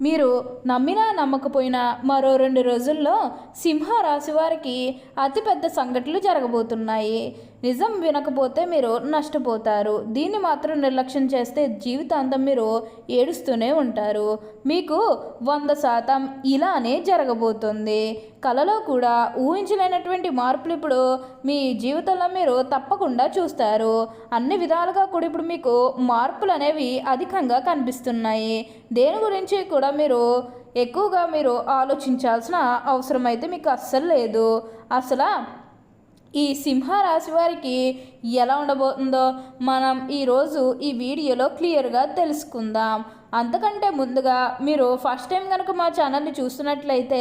మీరు నమ్మినా నమ్మకపోయినా మరో రెండు రోజుల్లో సింహ రాశి వారికి అతిపెద్ద సంఘటనలు జరగబోతున్నాయి. నిజం వినకపోతే మీరు నష్టపోతారు. దీన్ని మాత్రం నిర్లక్ష్యం చేస్తే జీవితాంతం మీరు ఏడుస్తూనే ఉంటారు. మీకు వంద శాతం ఇలానే జరగబోతుంది. కలలో కూడా ఊహించలేనటువంటి మార్పులు ఇప్పుడు మీ జీవితంలో మీరు తప్పకుండా చూస్తారు. అన్ని విధాలుగా కూడా ఇప్పుడు మీకు మార్పులు అనేవి అధికంగా కనిపిస్తున్నాయి. దేని గురించి కూడా మీరు ఎక్కువగా మీరు ఆలోచించాల్సిన అవసరం అయితే మీకు అస్సలు లేదు. అసలు ఈ సింహరాశి వారికి ఎలా ఉండబోతుందో మనం ఈరోజు ఈ వీడియోలో క్లియర్గా తెలుసుకుందాం. అంతకంటే ముందుగా మీరు ఫస్ట్ టైం కనుక మా ఛానల్ని చూస్తున్నట్లయితే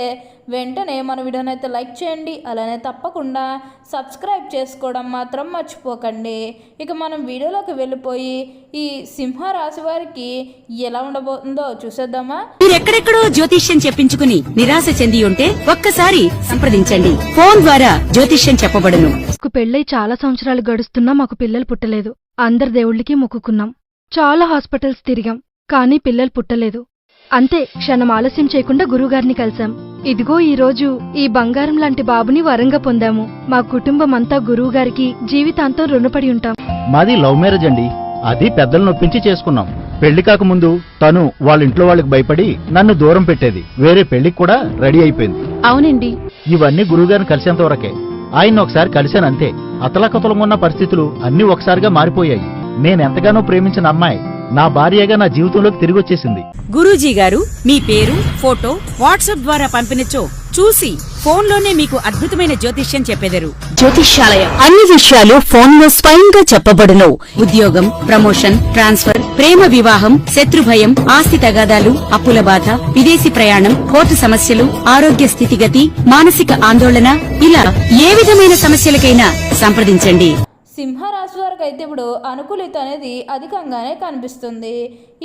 వెంటనే మన వీడియోని అయితే లైక్ చేయండి అలానే తప్పకుండా సబ్స్క్రైబ్ చేసుకోవడం మాత్రం మర్చిపోకండి. ఇక మనం వీడియోలోకి వెళ్ళిపోయి ఈ సింహ రాశి వారికి ఎలా ఉండబోతుందో చూసేద్దామా? మీరెక్కడెక్కడో జ్యోతిష్యం చెప్పించుకుని నిరాశ చెంది ఉంటే ఒక్కసారి సంప్రదించండి. ఫోన్ ద్వారా జ్యోతిష్యం చెప్పబడును. మాకు పెళ్ళై చాలా సంవత్సరాలు గడుస్తున్నా మాకు పిల్లలు పుట్టలేదు. అందరి దేవుళ్ళకి మొక్కుకున్నాం. చాలా హాస్పిటల్స్ తిరిగాం. కానీ పిల్లలు పుట్టలేదు. అంతే క్షణం ఆలస్యం చేయకుండా గురువుగారిని కలిశాం. ఇదిగో ఈ రోజు ఈ బంగారం లాంటి బాబుని వరంగా పొందాము. మా కుటుంబం అంతా గురువుగారికి జీవితాంతం రుణపడి ఉంటాం. మాది లవ్ మ్యారేజ్ అండి. అది పెద్దలు నొప్పించి చేసుకున్నాం. పెళ్ళి కాకముందు తను వాళ్ళ ఇంట్లో వాళ్ళకి భయపడి నన్ను దూరం పెట్టేది. వేరే పెళ్ళికి కూడా రెడీ అయిపోయింది. అవునండి. ఇవన్నీ గురువుగారిని కలిసేంత వరకే. ఆయన ఒకసారి కలిశానంతే అతలకతలమున్న పరిస్థితులు అన్ని ఒకసారిగా మారిపోయాయి. నేనెంతగానో ప్రేమించిన అమ్మాయి. నా భార్యగా నా జీవితంలోకి తిరిగి వచ్చేసింది గురూజీ గారు మీ పేరు ఫోటో వాట్సాప్ ద్వారా పంపినచో చూసి ఫోన్లోనే మీకు అద్భుతమైన జ్యోతిష్యం చెప్పెదరు. జ్యోతిష్యాలయం. అన్ని విషయాలు ఫోన్లో స్వయంగా చెప్పబడును. ఉద్యోగం ప్రమోషన్ ట్రాన్స్ఫర్ ప్రేమ వివాహం శత్రు భయం ఆస్తి తగాదాలు అప్పుల బాధ విదేశీ ప్రయాణం కోర్టు సమస్యలు ఆరోగ్య స్థితిగతి మానసిక ఆందోళన ఇలా ఏ విధమైన సమస్యలకైనా సంప్రదించండి. సింహరాశి వారికి అయితే ఇప్పుడు అనుకూలిత అనేది అధికంగానే కనిపిస్తుంది.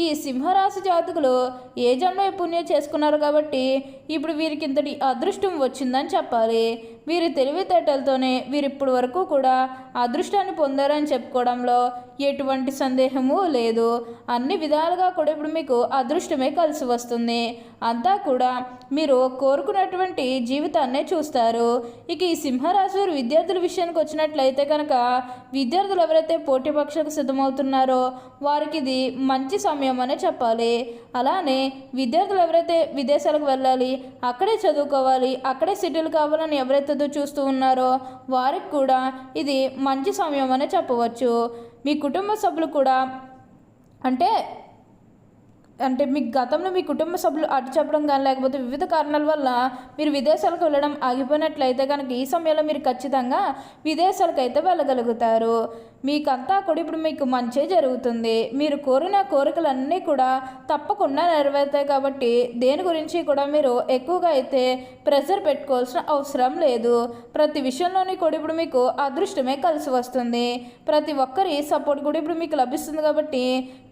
ఈ సింహరాశి జాతకులు ఏ జన్మ పుణ్యం చేసుకున్నారు కాబట్టి ఇప్పుడు వీరికి ఇంతటి అదృష్టం వచ్చిందని చెప్పాలి. వీరి తెలివితేటలతోనే వీరు ఇప్పటి వరకు కూడా అదృష్టాన్ని పొందారని చెప్పుకోవడంలో ఎటువంటి సందేహము లేదు. అన్ని విధాలుగా కూడా ఇప్పుడు మీకు అదృష్టమే కలిసి వస్తుంది. అంతా కూడా మీరు కోరుకున్నటువంటి జీవితాన్నే చూస్తారు. ఇక ఈ సింహరాశి వారు విద్యార్థుల విషయానికి వచ్చినట్లయితే కనుక విద్యార్థులు ఎవరైతే పోటీ పరీక్షలకు సిద్ధమవుతున్నారో వారికి ఇది మంచి సమయం అనే చెప్పాలి. అలానే విద్యార్థులు ఎవరైతే విదేశాలకు వెళ్ళాలి అక్కడే చదువుకోవాలి అక్కడే సెటిల్ కావాలని ఎవరైతే చూస్తూ ఉన్నారో వారికి కూడా ఇది మంచి సమయం అనే చెప్పవచ్చు. మీ కుటుంబ సభ్యులు కూడా అంటే అంటే మీ గతంలో మీ కుటుంబ సభ్యులు అటు చెప్పడం కానీ లేకపోతే వివిధ కారణాల వల్ల మీరు విదేశాలకు వెళ్ళడం ఆగిపోయినట్లయితే కనుక ఈ సమయంలో మీరు ఖచ్చితంగా విదేశాలకు అయితే వెళ్ళగలుగుతారు. మీకంతా కూడా ఇప్పుడు మీకు మంచి జరుగుతుంది. మీరు కోరిన కోరికలన్నీ కూడా తప్పకుండా నెరవేరుతాయి కాబట్టి దేని గురించి కూడా మీరు ఎక్కువగా అయితే ప్రెషర్ పెట్టుకోవాల్సిన అవసరం లేదు. ప్రతి విషయంలోని కూడా ఇప్పుడు మీకు అదృష్టమే కలిసి వస్తుంది. ప్రతి ఒక్కరి సపోర్ట్ కూడా ఇప్పుడు మీకు లభిస్తుంది కాబట్టి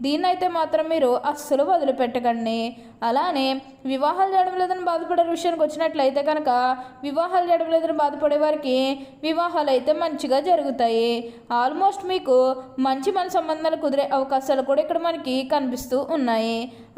దీన్నైతే మాత్రం మీరు అస్సలు వదిలిపెట్టకండి. అలానే వివాహాలు చేయడం లేదని బాధపడే విషయానికి వచ్చినట్లయితే కనుక వివాహాలు చేయడం లేదని బాధపడే వారికి వివాహాలు అయితే మంచిగా జరుగుతాయి. ఆల్మోస్ట్ మీకు మంచి మన సంబంధాలు కుదిరే అవకాశాలు కూడా ఇక్కడ మనకి కనిపిస్తూ ఉన్నాయి.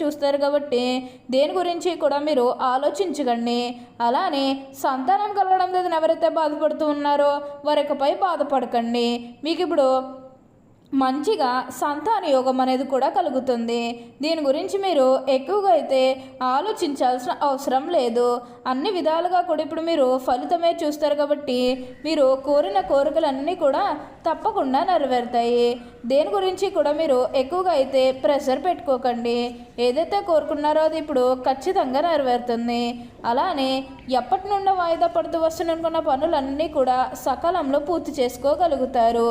చూస్తారు కాబట్టి దేని గురించి కూడా మీరు ఆలోచించకండి. అలానే సంతానం కలగడం లేదని ఎవరైతే బాధపడుతూ ఉన్నారో వారికపై బాధపడకండి. మీకు ఇప్పుడు మంచిగా సంతాన యోగం అనేది కూడా కలుగుతుంది. దీని గురించి మీరు ఎక్కువగా అయితే ఆలోచించాల్సిన అవసరం లేదు. అన్ని విధాలుగా కూడా ఇప్పుడు మీరు ఫలితమే చూస్తారు కాబట్టి మీరు కోరిన కోరికలన్నీ కూడా తప్పకుండా నెరవేరుతాయి. దేని గురించి కూడా మీరు ఎక్కువగా అయితే ప్రెషర్ పెట్టుకోకండి. ఏదైతే కోరుకున్నారో అది ఇప్పుడు ఖచ్చితంగా నెరవేరుతుంది. అలానే ఎప్పటి నుండో వాయిదా పడుతూ వస్తున్ననుకున్న పనులన్నీ కూడా సకాలంలో పూర్తి చేసుకోగలుగుతారు.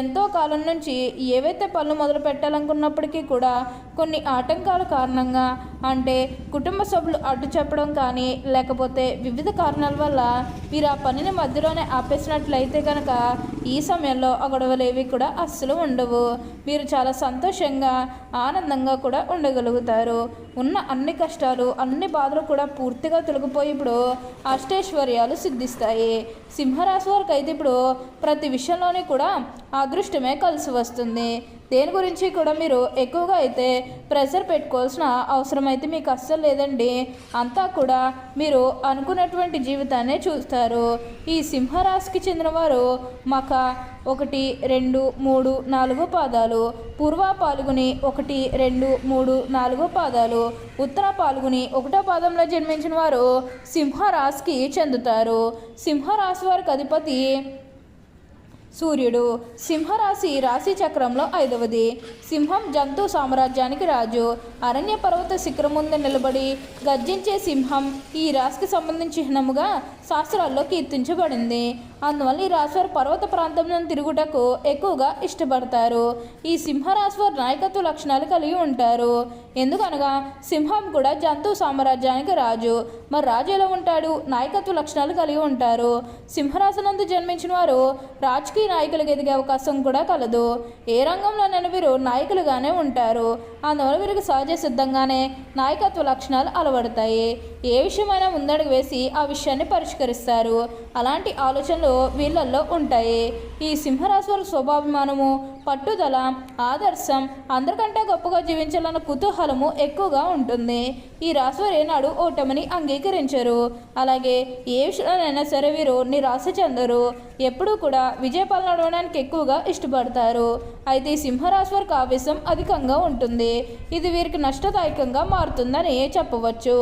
ఎంతో కాలం నుంచి ఏవైతే పనులు మొదలు పెట్టాలనుకున్నప్పటికీ కూడా కొన్ని ఆటంకాల కారణంగా అంటే కుటుంబ సభ్యులు అడ్డు చెప్పడం కానీ లేకపోతే వివిధ కారణాల వల్ల మీరు ఆ పనిని మధ్యలోనే ఆపేసినట్లయితే కనుక ఈ సమయంలో ఆ ఏవి కూడా అస్సలు ఉండవు. మీరు చాలా సంతోషంగా ఆనందంగా కూడా ఉండగలుగుతారు. ఉన్న అన్ని కష్టాలు అన్ని బాధలు కూడా పూర్తిగా తొలగిపోయి ఇప్పుడు అష్టైశ్వర్యాలు సిద్ధిస్తాయి. సింహరాశి వారికి అయితే ఇప్పుడు ప్రతి విషయంలోనే కూడా అదృష్టమే కలిసి వస్తుంది. దేని గురించి కూడా మీరు ఎక్కువగా అయితే ప్రెషర్ పెట్టుకోవాల్సిన అవసరం అయితే మీకు అస్సలు లేదండి. అంతా కూడా మీరు అనుకున్నటువంటి జీవితాన్ని చూస్తారు. ఈ సింహరాశికి చెందినవారు మక ఒకటి రెండు మూడు నాలుగు పాదాలు. పూర్వ పాల్గొని ఒకటి రెండు మూడు నాలుగు పాదాలు. ఉత్తర పాల్గొని ఒకటో పాదంలో జన్మించిన వారు సింహరాశికి చెందుతారు. సింహరాశి వారికి అధిపతి సూర్యుడు. సింహరాశి రాశి చక్రంలో ఐదవది. సింహం జంతు సామ్రాజ్యానికి రాజు. అరణ్య పర్వత శిఖరం ముందు నిలబడి గర్జించే సింహం ఈ రాశికి సంబంధించి చిహ్నముగా శాస్త్రాల్లో కీర్తించబడింది. అందువల్ల ఈ రాశివారు పర్వత ప్రాంతంలో తిరుగుటకు ఎక్కువగా ఇష్టపడతారు. ఈ సింహరాశివారు నాయకత్వ లక్షణాలు కలిగి ఉంటారు. ఎందుకనగా సింహం కూడా జంతు సామ్రాజ్యానికి రాజు. మరి రాజు ఎలా ఉంటాడు? నాయకత్వ లక్షణాలు కలిగి ఉంటారు. సింహరాశనందు జన్మించిన వారు రాజకీయ నాయకులు ఎదిగే అవకాశం కూడా కలదు. ఏ రంగంలోనైనా వీరు నాయకులుగానే ఉంటారు. అందువల్ల వీరికి సహజ సిద్ధంగానే నాయకత్వ లక్షణాలు అలవడతాయి. ఏ విషయమైనా ముందడుగు వేసి ఆ విషయాన్ని పరిష్కరిస్తారు. అలాంటి ఆలోచనలు వీళ్ళల్లో ఉంటాయి. ఈ సింహరాశుల స్వభాభిమానము పట్టుదల ఆదర్శం అందరికంటే గొప్పగా జీవించాలన్న కుతూహలము ఎక్కువగా ఉంటుంది. ఈ రాశివారు ఏనాడు ఓటమిని అంగీకరించరు. అలాగే ఏ విషయంలోనైనా సరే వీరు నిరాశ చెందరు. ఎప్పుడూ కూడా విజయపాలన నడవడానికి ఎక్కువగా ఇష్టపడతారు. అయితే ఈ సింహరాశి వారికి ఆవేశం అధికంగా ఉంటుంది. ఇది వీరికి నష్టదాయకంగా మారుతుందని చెప్పవచ్చు.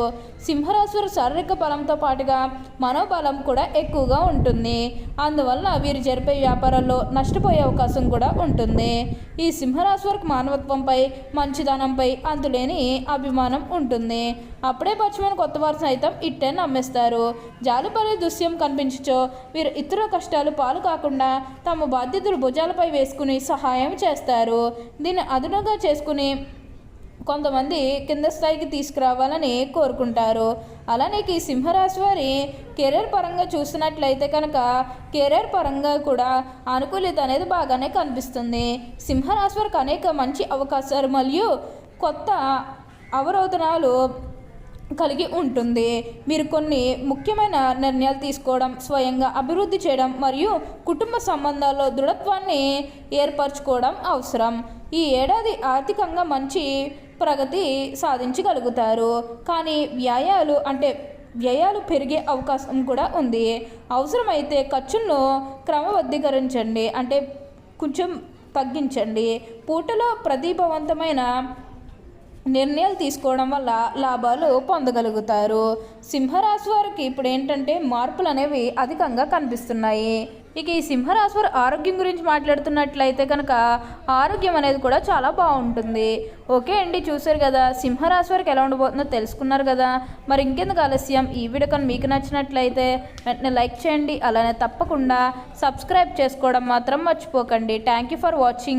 సింహరాశి వారి శారీరక బలంతో పాటుగా మనోబలం కూడా ఎక్కువగా ఉంటుంది. అందువల్ల వీరు జరిపే వ్యాపారాల్లో నష్టపోయే అవకాశం కూడా ఉంటుంది. ఈ సింహరాశి వరకు మానవత్వంపై మంచిదనంపై అంతులేని అభిమానం ఉంటుంది. అప్పుడే పచ్చిమైన కొత్త వారు సైతం ఇట్టే నమ్మేస్తారు. జాలిపడే దృశ్యం కనిపించచో వీరు ఇతర కష్టాలు పాలు కాకుండా తమ బాధ్యతలు భుజాలపై వేసుకుని సహాయం చేస్తారు. దీన్ని అదునుగా చేసుకుని కొంతమంది కింద స్థాయికి తీసుకురావాలని కోరుకుంటారు. అలానే ఈ సింహరాశి వారి కెరీర్ పరంగా చూసినట్లయితే కనుక కెరీర్ పరంగా కూడా అనుకూలిత అనేది బాగానే కనిపిస్తుంది. సింహరాశి వారికి అనేక మంచి అవకాశాలు మరియు కొత్త అవరోధనాలు కలిగి ఉంటుంది. మీరు కొన్ని ముఖ్యమైన నిర్ణయాలు తీసుకోవడం స్వయంగా అభివృద్ధి చేయడం మరియు కుటుంబ సంబంధాల్లో దృఢత్వాన్ని ఏర్పరచుకోవడం అవసరం. ఈ ఏడాది ఆర్థికంగా మంచి ప్రగతి సాధించగలుగుతారు. కానీ వ్యాయాలు అంటే వ్యయాలు పెరిగే అవకాశం కూడా ఉంది. అవసరమైతే ఖర్చులను క్రమబద్ధీకరించండి. అంటే కొంచెం తగ్గించండి. పూటలో ప్రతిభావంతమైన నిర్ణయాలు తీసుకోవడం వల్ల లాభాలు పొందగలుగుతారు. సింహరాశి వారికి ఇప్పుడు ఏంటంటే మార్పులు అనేవి అధికంగా కనిపిస్తున్నాయి. ఇక ఈ సింహరాశి వారి ఆరోగ్యం గురించి మాట్లాడుతున్నట్లయితే కనుక ఆరోగ్యం అనేది కూడా చాలా బాగుంటుంది. ఓకే అండి చూసారు కదా సింహరాశి వారికి ఎలా ఉండబోతుందో తెలుసుకున్నారు కదా. మరి ఇంకెందుకు ఆలస్యం? ఈ వీడియో కానీ మీకు నచ్చినట్లయితే వెంటనే లైక్ చేయండి. అలానే తప్పకుండా సబ్స్క్రైబ్ చేసుకోవడం మాత్రం మర్చిపోకండి. Thank you for watching